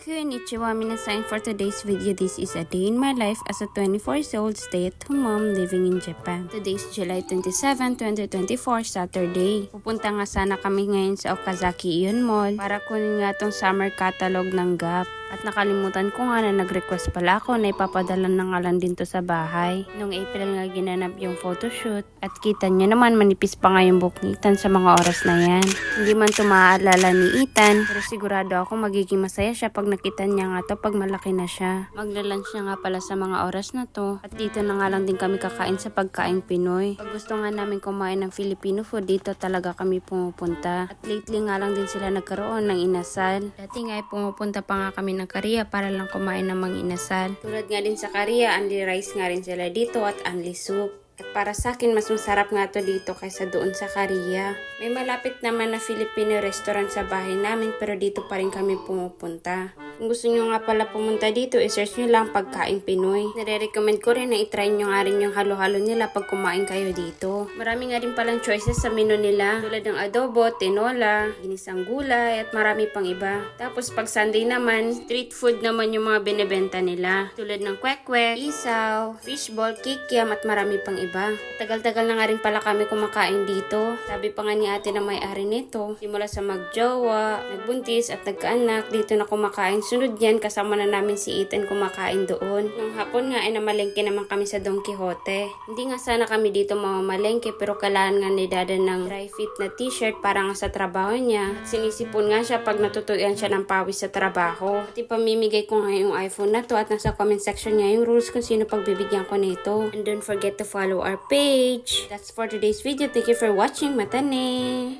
Konnichiwa minasan for today's video. This is a day in my life as a 24-year-old stay-at-home mom living in Japan. Today is July 27, 2024, Saturday. Pupunta nga sana kami ngayon sa Okazaki Ion Mall para kunin nga tong summer catalog ng Gap. At nakalimutan ko nga na nag-request pala ako na ipapadala na nga lang din to sa bahay. Nung April nga ginanap yung photoshoot at kita niya naman manipis pa nga yung buhok ni Ethan sa mga oras na yan. Hindi man to maaalala ni Ethan pero sigurado ako magiging masaya siya pag nakita niya nga to pag malaki na siya. Magla-lunch niya nga pala sa mga oras na to at dito na nga lang din kami kakain sa pagkain Pinoy. Pag gusto nga namin kumain ng Filipino food dito talaga kami pumupunta. At lately nga lang din sila nagkaroon ng inasal. Dati nga ay pumupunta pa nga kami ng Korea para lang kumain ng mga inasal. Tulad nga din sa Korea, only rice nga rin sila dito at only soup. At para sa akin, mas masarap nga to dito kaysa doon sa Korea. May malapit naman na Filipino restaurant sa bahay namin pero dito pa rin kami pumupunta. Kung gusto nyo nga pala pumunta dito, isearch nyo lang pagkain Pinoy. Nare-recommend ko rin na itry nyo nga rin yung halo-halo nila pag kumain kayo dito. Marami nga rin palang choices sa menu nila. Tulad ng adobo, tinola, ginisang gulay, at marami pang iba. Tapos pag Sunday naman, street food naman yung mga binebenta nila. Tulad ng kwek-kwek, isaw, fishball, kikiam, at marami pang iba. Tagal-tagal na nga rin pala kami kumakain dito. Sabi pa nga ni ate na may-ari nito, simula sa magjowa, nagbuntis at nagkaanak, dito na kumakain. Sunod yan, kasama na namin si Ethan kumakain doon. Nung hapon nga ay namalengke naman kami sa Don Quixote. Hindi nga sana kami dito mamamalengke pero kailangan nga ni Dada ng dry fit na t-shirt para nga sa trabaho niya. At sinisipon nga siya pag natutuyan siya ng pawis sa trabaho. At ipamimigay ko nga yung iPhone na to at nasa comment section niya yung rules kung sino pagbibigyan ko nito. And don't forget to follow our page. That's for today's video. Thank you for watching. Matane!